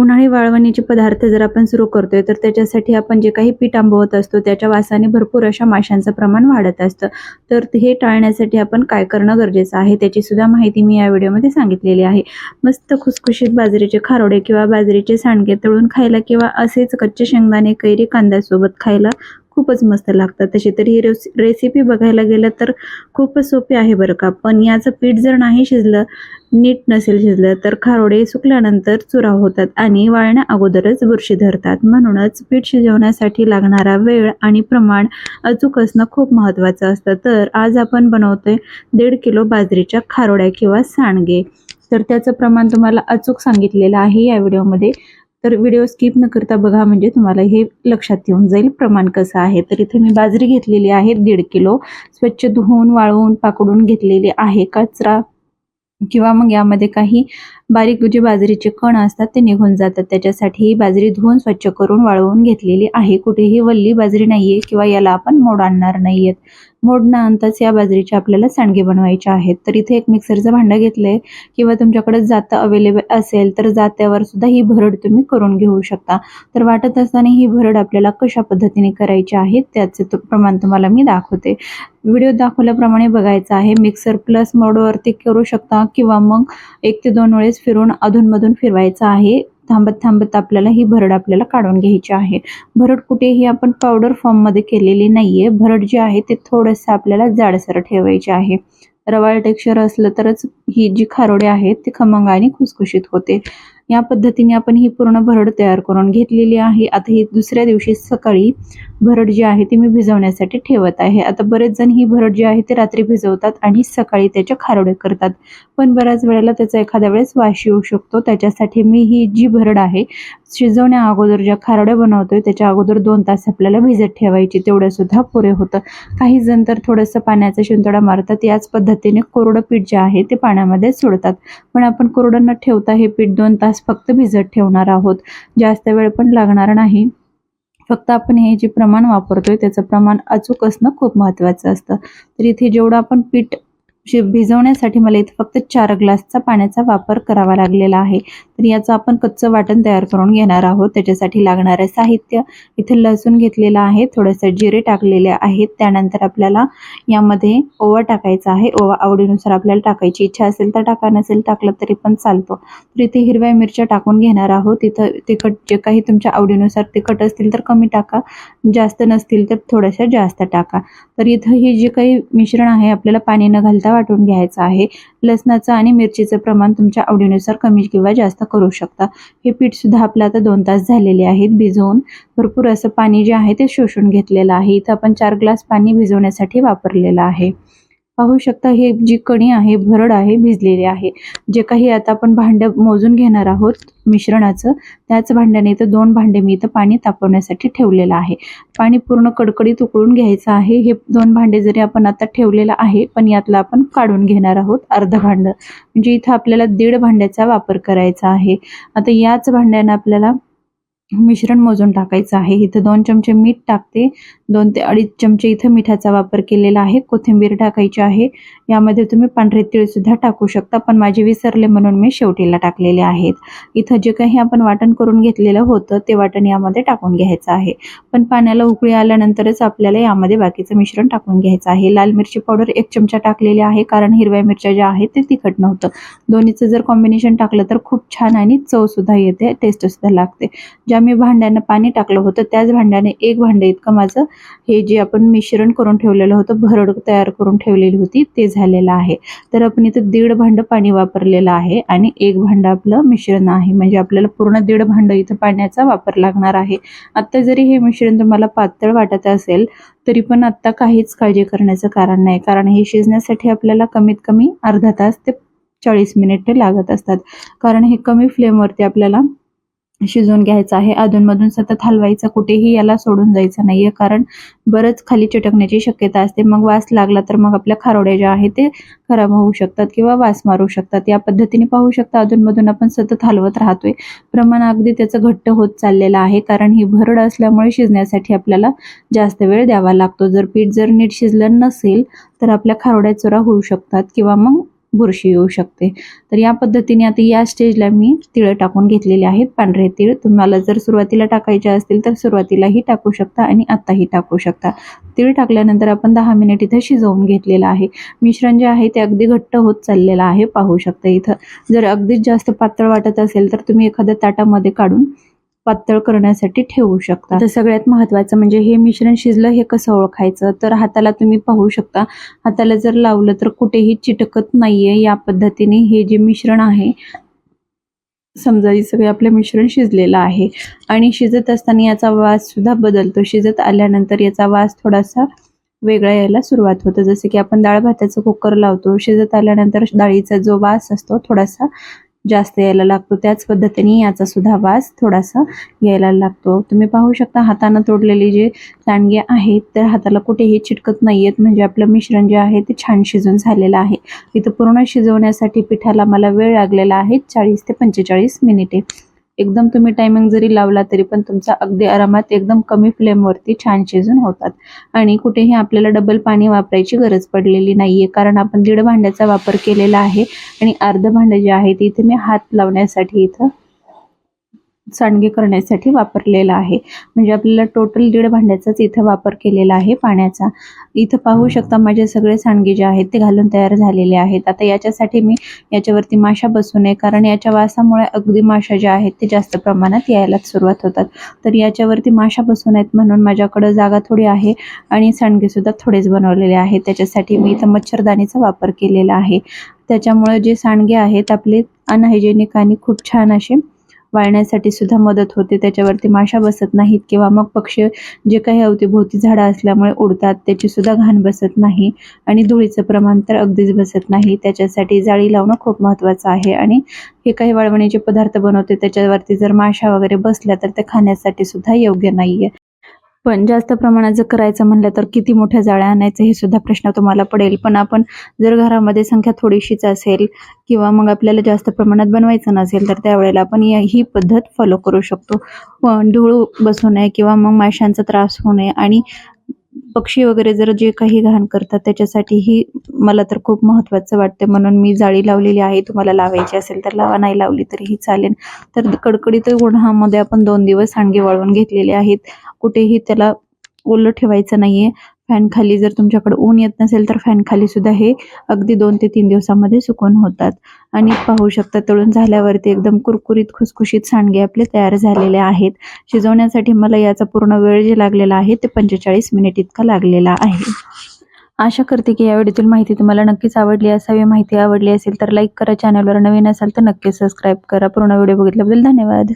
उन्हाळी वाळवणीचे पदार्थ जर आपण सुरू करतोय तर त्याच्यासाठी आपण जे काही पीठ आंबवत असतो त्याच्या वासाने भरपूर अशा माशांचं प्रमाण वाढत असतं. तर हे टाळण्यासाठी आपण काय करणं गरजेचं आहे त्याची सुद्धा माहिती मी या व्हिडिओमध्ये सांगितलेली आहे. मस्त खुसखुशीत बाजरीचे खारोडे किंवा बाजरीचे सांडगे तळून खायला किंवा असेच कच्चे शेंगदाणे कैरी कांद्यासोबत खायला खूपच मस्त लागतात. तशी तर ही रेसि रेसिपी बघायला गेलं तर खूपच सोपी आहे बरं का. पण याचं पीठ जर नाही शिजलं नीट नसेल शिजलं तर खारोडे सुकल्यानंतर चुरा होतात आणि वाळण्या अगोदरच बुरशी धरतात. म्हणूनच पीठ शिजवण्यासाठी लागणारा वेळ आणि प्रमाण अचूक असणं खूप महत्त्वाचं असतं. तर आज आपण बनवतोय दीड किलो बाजरीच्या खारोड्या किंवा सांडगे. तर त्याचं प्रमाण तुम्हाला अचूक सांगितलेलं आहे या व्हिडिओमध्ये. तर व्हिडिओ स्किप न करता बघा म्हणजे तुम्हाला हे लक्षात येऊन जाईल प्रमाण कसं आहे. तर इथे मी बाजरी घेतलेली आहे दीड किलो. स्वच्छ धुवून वाळवून पाकडून घेतलेली आहे. कचरा किंवा मग यामध्ये काही बारीक जे बाजरीचे कण असतात ते निघून जातात. त्याच्यासाठी ही बाजरी धुवून स्वच्छ करून वाळवून घेतलेली आहे. कुठेही वल्ली बाजरी नाहीये किंवा याला आपण मोड आणणार नाहीयेत. मोड अंतच या बाजरीचे आपल्याला सांडगे बनवायचे आहेत. तर इथे एक मिक्सरचं भांडं घेतलंय किंवा तुमच्याकडे जातं अवेलेबल असेल तर जात्यावर सुद्धा ही भरड तुम्ही करून घेऊ शकता. तर वाटत असताना ही भरड आपल्याला कशा पद्धतीने करायची आहे त्याचे प्रमाण तुम्हाला मी दाखवते. व्हिडिओ दाखवल्याप्रमाणे बघायचं आहे. मिक्सर प्लस मोडवरती करू शकता किंवा मग एक ते दोन वेळेस फिरून अधूनमधून फिरवायचं आहे. थांबत थांबत आपल्याला ही भरड आपल्याला काढून घ्यायची आहे. भरड कुठेही आपण पावडर फॉर्ममध्ये केलेली नाहीये. भरड जे आहे ते थोडंसं आपल्याला जाडसर ठेवायचे आहे. रवाळ टेक्स्चर असलं तरच ही जी खारोडे आहेत ती खमंग आणि खुसखुशीत होते. या पद्धतीने आपण ही पूर्ण भरड तयार करून घेतलेली आहे. आता ही दुसऱ्या दिवशी सकाळी भरड जी आहे ती मी भिजवण्यासाठी ठेवत आहे. आता बरेच जण ही भरड जी आहे ती रात्री भिजवतात आणि सकाळी त्याच्या खारोडे करतात. पण बऱ्याच वेळेला त्याचा एखाद्या वेळेस वास येऊ शकतो. त्याच्यासाठी मी ही जी भरड आहे शिजवण्या अगोदर ज्या खारड्या बनवतोय त्याच्या अगोदर दोन तास आपल्याला भिजत ठेवायची. तेवढं सुद्धा पुरे होतं. काही जण तर थोडंसं पाण्याचा शिंतोडा मारतात. याच पद्धतीने कोरडं पीठ जे आहे ते पाण्यामध्ये सोडतात. पण आपण कोरडं न ठेवता हे पीठ दोन तास फक्त भिजत ठेवणार आहोत. जास्त वेळ पण लागणार नाही. फक्त आपण हे जे प्रमाण वापरतोय त्याचं प्रमाण अचूक असणं खूप महत्त्वाचं असतं. तर इथे जेवढं आपण पीठ शि भिजवण्यासाठी मला इथे फक्त चार ग्लासचा पाण्याचा वापर करावा लागलेला आहे. तर याचं आपण कच्चं वाटण तयार करून घेणार आहोत. त्याच्यासाठी लागणारं साहित्य इथे लसूण घेतलेलं आहे. थोडंसं जिरे टाकलेले आहेत. त्यानंतर आपल्याला यामध्ये ओवा टाकायचा आहे. ओवा आवडीनुसार आपल्याला टाकायची इच्छा असेल तर टाका नसेल टाकलं तरी पण चालतो. तर इथे हिरव्या मिरच्या टाकून घेणार आहोत. इथं तिखट जे काही तुमच्या आवडीनुसार तिखट असतील तर कमी टाका. जास्त नसतील तर थोड्याशा जास्त टाका. तर इथं हे जे काही मिश्रण आहे आपल्याला पाणी न घालता वाटून घ्यायचं आहे. लसणाचं आणि मिरचीचं प्रमाण तुमच्या आवडीनुसार कमी किंवा जास्त करू शकता. हे पीठ सुद्धा आपलं आता दोन तास झालेले आहेत. भिजवून भरपूर असं पाणी जे आहे ते शोषून घेतलेलं आहे. इथं आपण चार ग्लास पाणी भिजवण्यासाठी वापरलेलं आहे. पाहू शकता हे जी कणी आहे भरड आहे भिजलेली आहे. जे काही आता आपण भांडं मोजून घेणार आहोत मिश्रणाचं त्याच भांड्याने इथं दोन भांडे मी इथं पाणी तापवण्यासाठी ठेवलेलं आहे. पाणी पूर्ण कडकडीत उकळून घ्यायचं आहे. हे दोन भांडे जरी आपण आता ठेवलेलं आहे पण यातलं आपण काढून घेणार आहोत अर्ध भांडं. म्हणजे इथं आपल्याला दीड भांड्याचा वापर करायचा आहे. आता याच भांड्यानं आपल्याला मिश्रण मोजून टाकायचं आहे. इथं दोन चमचे मीठ टाकते. दोन ते अडीच चमचे इथं मिठाचा वापर केलेला आहे. कोथिंबीर टाकायची आहे. यामध्ये तुम्ही पांढरे तीळसुद्धा टाकू शकता पण माझे विसरले म्हणून मी शेवटीला टाकलेले आहेत. इथं जे काही आपण वाटण करून घेतलेलं होतं ते वाटण यामध्ये टाकून घ्यायचं आहे. पण पाण्याला उकळी आल्यानंतरच आपल्याला यामध्ये बाकीचं मिश्रण टाकून घ्यायचं आहे. लाल मिरची पावडर एक चमचा टाकलेली आहे कारण हिरव्या मिरच्या ज्या आहेत ते तिखट नव्हतं. दोन्हीचं जर कॉम्बिनेशन टाकलं तर खूप छान आणि चवसुद्धा येते टेस्टसुद्धा लागते. ज्या मी भांड्यानं पाणी टाकलं होतं त्याच भांड्याने एक भांडं इतकं माझं हे जे आपण मिश्रण करून ठेवलेलं होतं भरड तयार करून ठेवलेली होती ते झालेलं आहे. तर आपण इथं दीड भांडं पाणी वापरलेलं आहे आणि एक भांडं आपलं मिश्रण आहे. म्हणजे आपल्याला पूर्ण दीड भांडं इथं पाण्याचा वापर लागणार आहे. आत्ता जरी हे मिश्रण तुम्हाला पातळ वाटत असेल तरी पण आत्ता काहीच काळजी करण्याचं कारण नाही. कारण हे शिजण्यासाठी आपल्याला कमीत कमी अर्धा तास ते चाळीस मिनिटे लागत असतात. कारण हे कमी फ्लेमवरती आपल्याला शिजवून घ्यायचं आहे. अधूनमधून सतत हलवायचं. कुठेही याला सोडून जायचं नाहीये. कारण बरंच खाली चिटकण्याची शक्यता असते. मग वास लागला तर मग आपल्या खारोड्या ज्या आहेत ते खराब होऊ शकतात किंवा वास मारू शकतात. या पद्धतीने पाहू शकता अधूनमधून आपण सतत हलवत राहतोय. प्रमाण अगदी त्याचं घट्ट होत चाललेलं आहे. कारण ही भरड असल्यामुळे शिजण्यासाठी आपल्याला जास्त वेळ द्यावा लागतो. जर पीठ जर नीट शिजलं नसेल तर आपल्या खारोड्या चुरा होऊ शकतात किंवा मग बुरशी येऊ शकते. तर या पद्धतीने आता या स्टेजला मी तिळं टाकून घेतलेले आहेत. पांढरे तीळ तुम्हाला जर सुरुवातीला टाकायचे असतील तर सुरुवातीलाही टाकू शकता आणि आत्ताही टाकू शकता. तीळ टाकल्यानंतर आपण दहा मिनिट इथं शिजवून घेतलेलं आहे. मिश्रण जे आहे ते अगदी घट्ट होत चाललेलं आहे. पाहू शकता इथं. जर अगदीच जास्त पातळ वाटत असेल तर तुम्ही एखाद्या ताटामध्ये काढून पातळ करण्यासाठी ठेवू शकता. तर सगळ्यात महत्त्वाचं म्हणजे हे मिश्रण शिजलं हे कसं ओळखायचं? तर हाताला तुम्ही पाहू शकता. हाताला जर लावलं तर कुठेही चिटकत नाहीये या पद्धतीने हे जे मिश्रण आहे. समजा हे सगळे आपलं मिश्रण शिजलेलं आहे. आणि शिजत असताना याचा वास सुद्धा बदलतो. शिजत आल्यानंतर याचा वास थोडासा वेगळा यायला सुरुवात होतं. जसं की आपण डाळ भाताचं कुकर लावतो. शिजत आल्यानंतर डाळीचा जो वास असतो थोडासा जास्त यायला लागतो. त्याच पद्धतीने याचा सुद्धा वास थोडासा यायला लागतो. तुम्ही पाहू शकता हातानं तोडलेले जे सांडगे आहेत तर हाताला कुठेही चिटकत नाही आहेत म्हणजे आपलं मिश्रण जे आहे ते छान शिजून झालेलं आहे. इथं पूर्ण शिजवण्यासाठी पिठाला मला वेळ लागलेला आहे चाळीस ते पंचेचाळीस मिनिटे. एकदम तुम्ही टायमिंग जरी लावला तरी पण तुमचा अगदी आरामात एकदम कमी फ्लेमवरती छान शिजून होतात. आणि कुठेही आपल्याला डबल पाणी वापरायची गरज पडलेली नाहीये. कारण आपण दीड भांड्याचा वापर केलेला आहे आणि अर्ध भांडं जे आहे ते इथे मी हात लावण्यासाठी इथं सांडगे करण्यासाठी वापरलेला आहे. म्हणजे आपल्याला टोटल दीड भांड्याचाच इथं वापर केलेला आहे पाण्याचा. इथं पाहू शकता माझे सगळे सांडगे जे आहेत ते घालून तयार झालेले आहेत. आता याच्यासाठी मी याच्यावरती माशा बसू नये कारण याच्या वासामुळे अगदी माशा ज्या आहेत ते जास्त प्रमाणात यायला सुरुवात होतात. तर याच्यावरती माशा बसू नयेत म्हणून माझ्याकडं जागा थोडी आहे आणि सांडगे सुद्धा थोडेच बनवलेले आहेत. त्याच्यासाठी मी इथं मच्छरदाणीचा वापर केलेला आहे. त्याच्यामुळे जे सांडगे आहेत आपले अनहायजेनिक आणि खूप छान असे वाळण्यासाठी सुद्धा मदत होते. त्याच्यावरती माशा बसत नाहीत किंवा मग पक्षी जे काही अवतीभोवती झाडं असल्यामुळे उडतात त्याची सुद्धा घाण बसत नाही आणि धुळीचं प्रमाण तर अगदीच बसत नाही. त्याच्यासाठी जाळी लावणं खूप महत्त्वाचं आहे आणि हे काही वाळवणीचे पदार्थ बनवते त्याच्यावरती जर माशा वगैरे बसल्या तर ते खाण्यासाठी सुद्धा योग्य नाही आहे पण जास्त प्रमाणात जर करायचं म्हणलं तर किती मोठ्या जाळ्या आणायचं हे सुद्धा प्रश्न तुम्हाला पडेल. पण आपण जर घरामध्ये संख्या थोडीशीच असेल किंवा मग आपल्याला जास्त प्रमाणात बनवायचं नसेल तर त्यावेळेला आपण या ही पद्धत फॉलो करू शकतो. पण धूळ बसू नये किंवा मग माशांचा त्रास होऊ नये आणि पक्षी वगैरे जर जे काही घाण करतात त्याच्यासाठीही मला तर खूप महत्त्वाचं वाटते. म्हणून मी जाळी लावलेली आहे. तुम्हाला लावायची असेल तर लावा नाही लावली तरीही चालेल. तर कडकडीत उन्हामध्ये आपण दोन दिवस सांडगे वाळवून घेतलेले आहेत. कुठेही त्याला ओलं ठेवायचं नाहीये. फॅन खाली जर तुमच्याकडे ऊन येत नसेल तर फॅन खाली सुद्धा हे अगदी दोन ते तीन दिवसामध्ये सुकून होतात. आणि पाहू शकता तळून झाल्यावरती एकदम कुरकुरीत खुसखुशीत सांडगे आपले तयार झालेले आहेत. शिजवण्यासाठी मला याचा पूर्ण वेळ जे लागलेला आहे ते पंचेचाळीस मिनिट इतका लागलेला आहे. आशा करते की या व्हिडिओतील माहिती तुम्हाला नक्कीच आवडली असावी. माहिती आवडली असेल तर लाईक करा. चॅनलवर नवीन असाल तर नक्की सबस्क्राईब करा. पूर्ण व्हिडिओ बघितल्याबद्दल धन्यवाद.